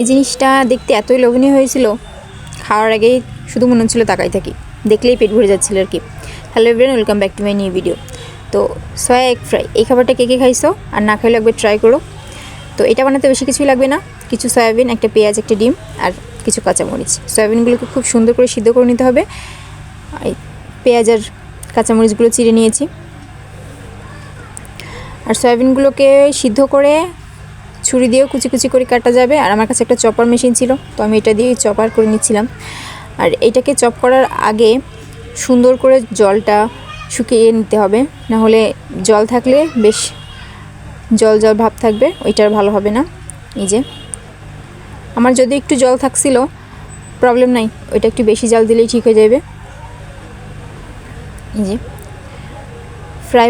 এই জিনিসটা দেখতে এতই লোভনীয় হয়েছিল, খাওয়ার আগেই শুধু মনে হচ্ছিল তাকাই থাকি। দেখলেই পেট ভরে যাচ্ছিল আর কি। Hello everyone welcome back to my new video তো সয়া এগ ফ্রাই এই খাবারটা কে কে খাইছো? আর না খাইলে একবার ট্রাই করো। তো এটা বানাতে বেশি কিছুই লাগবে না। কিছু সয়াবিন, একটা পেঁয়াজ, একটা ডিম আর কিছু কাঁচামরিচ। সয়াবিনগুলোকে খুব সুন্দর করে সিদ্ধ করে নিতে হবে। পেঁয়াজ আর কাঁচামরিচগুলো চিড়ে নিয়েছি। আর সয়াবিনগুলোকে সিদ্ধ করে ছুরি দিয়েও কুচি কুচি করে কাটা যাবে। আর আমার কাছে একটা চপার মেশিন ছিল, তো আমি এটা দিয়ে চপার করে নিচ্ছিলাম। আর এটাকে চপ করার আগে সুন্দর করে জলটা শুকিয়ে নিতে হবে। না হলে জল থাকলে বেশ জল জল ভাব থাকবে ওইটার ভালো হবে না। এই যে। আমার যদি একটু জল থাকছিল প্রবলেম নাই, ওইটা একটু বেশি জল দিলেই ঠিক হয়ে যাবে। এই যে। ফ্রাই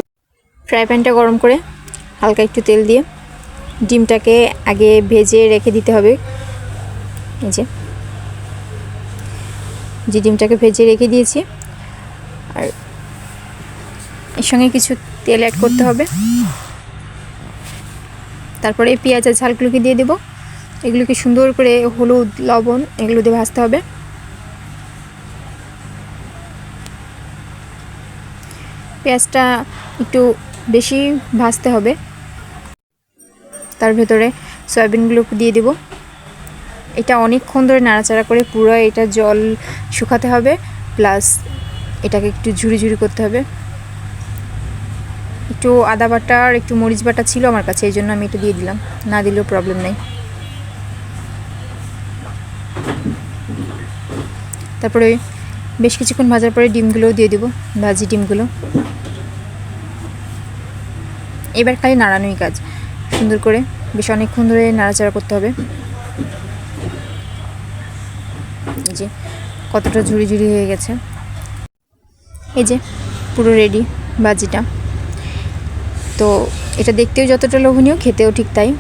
ফ্রাই প্যানটা গরম করে হালকা একটু তেল দিয়ে ডিমটাকে আগে ভেজে রেখে দিতে হবে। এই যে। যে ডিমটাকে ভেজে রেখে দিয়েছি। আর এর সঙ্গে কিছু তেল অ্যাড করতে হবে। তারপরে পেঁয়াজ আর ঝালগুলোকে দিয়ে দেবো। এগুলোকে সুন্দর করে হলুদ, লবণ এগুলো দিয়ে ভাজতে হবে। পেঁয়াজটা একটু বেশি ভাজতে হবে। তার ভেতরে সয়াবিনগুলো দিয়ে দেব। এটা অনেকক্ষণ ধরে নাড়াচাড়া করে পুরো এটা জল শুকাতে হবে, প্লাস এটাকে একটু ঝুড়ি ঝুড়ি করতে হবে। একটু আদা বাটা আর একটু মরিচ বাটা ছিল আমার কাছে, এই জন্য আমি এটা দিয়ে দিলাম। না দিলেও প্রবলেম নেই। তারপরে বেশ কিছুক্ষণ ভাজার পরে ডিমগুলোও দিয়ে দেবো, ভাজি ডিমগুলো। এবার খালি নাড়ানোই কাজ। সুন্দর করে, বেশ অনেকক্ষণ ধরে নাড়াচাড়া করতে হবে। এই যে, কতটা ঝুড়ি ঝুড়ি হয়ে গেছে। এই যে, পুরো রেডি বাজিটা। তো এটা দেখতেও যতটা লোভনীয়, খেতেও ঠিক তাই।